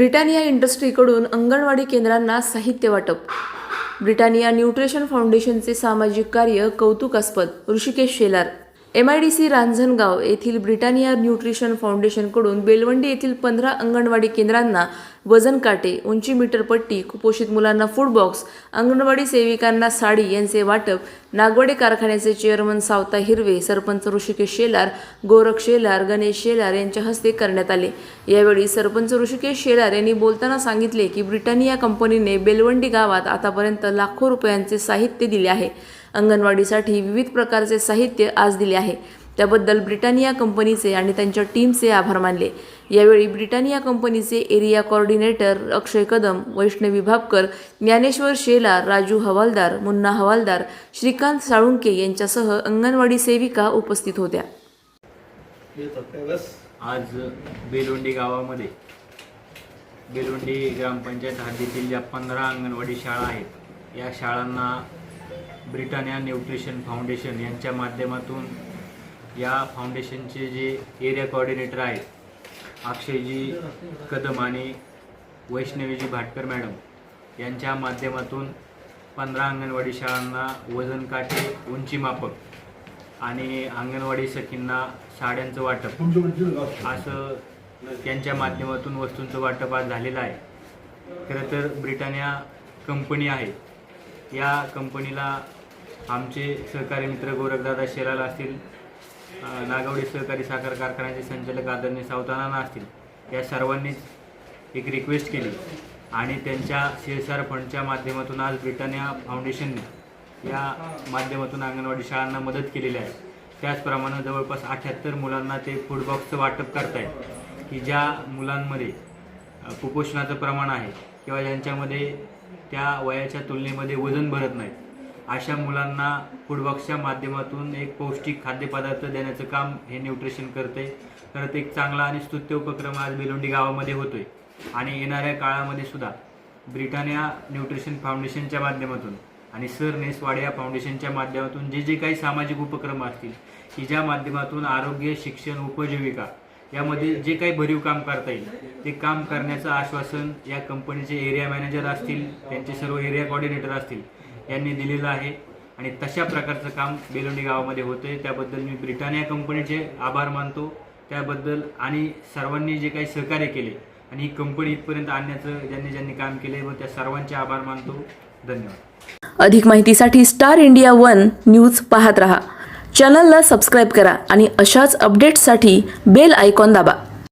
Britannia इंडस्ट्रीकडून anganwadi केंद्रांना साहित्य वाटप. ब्रिटानिया न्यूट्रिशन फाउंडेशनचे सामाजिक कार्य कौतुकास्पद Hrishikesh Shelar. M I D C Ranjangaon येथील ब्रिटानिया न्यूट्रिशन फाउंडेशनकडून बेलवंडी येथील पंधरा अंगणवाडी केंद्रांना वजन काटे उंची मीटर पट्टी कुपोषित मुलांना फूड बॉक्स अंगणवाडी सेविकांना साडी यांचे वाटप नागवडे कारखान्याचे चेअरमन सावता हिरवे सरपंच ऋषिकेश शेलार गोरख शेलार गणेश शेलार यांच्या हस्ते करण्यात आले. यावेळी सरपंच ऋषिकेश शेलार यांनी बोलताना सांगितले की ब्रिटानिया कंपनीने बेलवंडी गावात आतापर्यंत लाखो रुपयांचे साहित्य दिले आहे. अंगणवाडीसाठी विविध प्रकारचे साहित्य आज दिले आहे. त्याबद्दल ब्रिटानिया कंपनीचे आणि त्यांच्या टीमचे आभार मानले. यावेळी ब्रिटानिया कंपनीचे एरिया कोऑर्डिनेटर अक्षय कदम वैष्णवी भापकर ज्ञानेश्वर शेला राजू हवालदार मुन्ना हवालदार श्रीकांत साळुंके यांच्यासह अंगणवाडी सेविका उपस्थित होत्या. आज बेलोंडी गावामध्ये बेलोंडी ग्रामपंचायत हद्दीतील ज्या पंधरा अंगणवाडी शाळा आहेत या शाळांना ब्रिटानिया न्यूट्रिशन फाउंडेशन यांच्या माध्यमातून या फाउंडेशनचे जे एरिया कोऑर्डिनेटर आहेत अक्षयजी कदम आणि वैष्णवीजी भाटकर मॅडम यांच्या माध्यमातून पंधरा अंगणवाडी शाळांना वजन काटे उंची मापक आणि अंगणवाडी सखींना साड्यांचं वाटप असं त्यांच्या माध्यमातून वस्तूंचं वाटप आज झालेलं आहे. खरं तर ब्रिटानिया कंपनी आहे. या कंपनीला आमचे सहकारी मित्र गोरखदादा शेलाल असतील नागवडी सहकारी साखर कारखान्याचे संचालक आदरणीय सावताना असतील या सर्वांनीच एक रिक्वेस्ट केली आणि त्यांच्या सी एस आर फंडच्या माध्यमातून आज ब्रिटानिया फाउंडेशनने या माध्यमातून अंगणवाडी शाळांना मदत केलेली आहे. त्याचप्रमाणे जवळपास अठ्ठ्याहत्तर मुलांना ते फूडबॉक्सचं वाटप करतायत की ज्या मुलांमध्ये कुपोषणाचं प्रमाण आहे किंवा ज्यांच्यामध्ये त्या वयाच्या तुलनेमध्ये वजन भरत नाही अशा मुलांना फूडबॉक्सच्या माध्यमातून एक पौष्टिक खाद्यपदार्थ देण्याचं काम हे न्यूट्रिशन करते तर एक चांगला आणि स्तुत्य उपक्रम आज बेलोंडी गावामध्ये होतोय. आणि येणाऱ्या काळामध्ये सुद्धा ब्रिटानिया न्यूट्रिशन फाउंडेशनच्या माध्यमातून आणि सर नेसवाड्या फाउंडेशनच्या माध्यमातून जे जे काही सामाजिक उपक्रम असतील की ज्या माध्यमातून आरोग्य शिक्षण उपजीविका यामध्ये जे काही भरीव काम करता येईल ते काम करण्याचं आश्वासन या कंपनीचे एरिया मॅनेजर असतील त्यांचे सर्व एरिया कॉर्डिनेटर असतील यांनी दिलेलं आहे. आणि तशा प्रकारचं काम बेलोंडी गावामध्ये होतं आहे त्याबद्दल मी ब्रिटानिया कंपनीचे आभार मानतो. त्याबद्दल आणि सर्वांनी जे काही सहकार्य केले आणि ही कंपनी इथपर्यंत आणण्याचं ज्यांनी ज्यांनी काम केले व त्या सर्वांचे आभार मानतो. धन्यवाद. अधिक माहितीसाठी स्टार इंडिया वन न्यूज पाहत रहा. चॅनलला सबस्क्राईब करा आणि अशाच अपडेट्ससाठी बेल आयकॉन दाबा.